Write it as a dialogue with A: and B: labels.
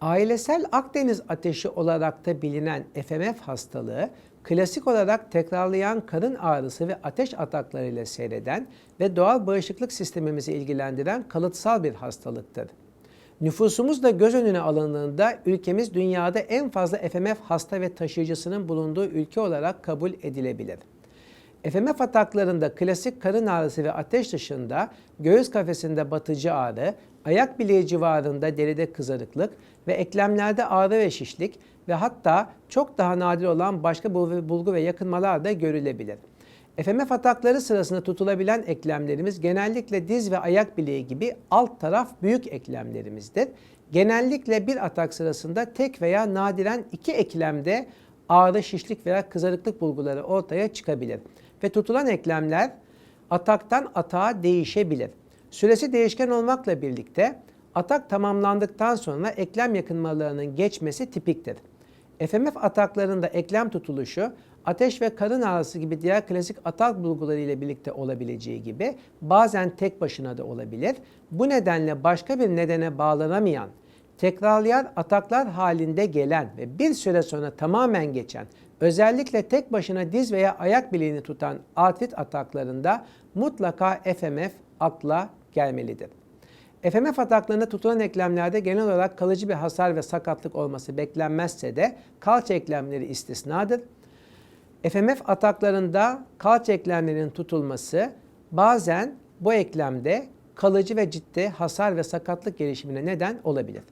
A: Ailesel Akdeniz ateşi olarak da bilinen FMF hastalığı, klasik olarak tekrarlayan karın ağrısı ve ateş ataklarıyla seyreden ve doğal bağışıklık sistemimizi ilgilendiren kalıtsal bir hastalıktır. Nüfusumuz da göz önüne alındığında ülkemiz dünyada en fazla FMF hasta ve taşıyıcısının bulunduğu ülke olarak kabul edilebilir. FMF ataklarında klasik karın ağrısı ve ateş dışında göğüs kafesinde batıcı ağrı, ayak bileği civarında deride kızarıklık ve eklemlerde ağrı ve şişlik ve hatta çok daha nadir olan başka bul- bulgu ve yakınmalar da görülebilir. FMF atakları sırasında tutulabilen eklemlerimiz genellikle diz ve ayak bileği gibi alt taraf büyük eklemlerimizdir. Genellikle bir atak sırasında tek veya nadiren iki eklemde ağrı, şişlik veya kızarıklık bulguları ortaya çıkabilir. Ve tutulan eklemler ataktan atağa değişebilir. Süresi değişken olmakla birlikte atak tamamlandıktan sonra eklem yakınmalarının geçmesi tipiktir. FMF ataklarında eklem tutuluşu ateş ve karın ağrısı gibi diğer klasik atak bulguları ile birlikte olabileceği gibi bazen tek başına da olabilir. Bu nedenle başka bir nedene bağlanamayan, tekrarlayan ataklar halinde gelen ve bir süre sonra tamamen geçen, özellikle tek başına diz veya ayak bileğini tutan artrit ataklarında mutlaka FMF akla gelmelidir. FMF ataklarında tutulan eklemlerde genel olarak kalıcı bir hasar ve sakatlık olması beklenmezse de kalça eklemleri istisnadır. FMF ataklarında kalça eklemlerinin tutulması bazen bu eklemde kalıcı ve ciddi hasar ve sakatlık gelişimine neden olabilir.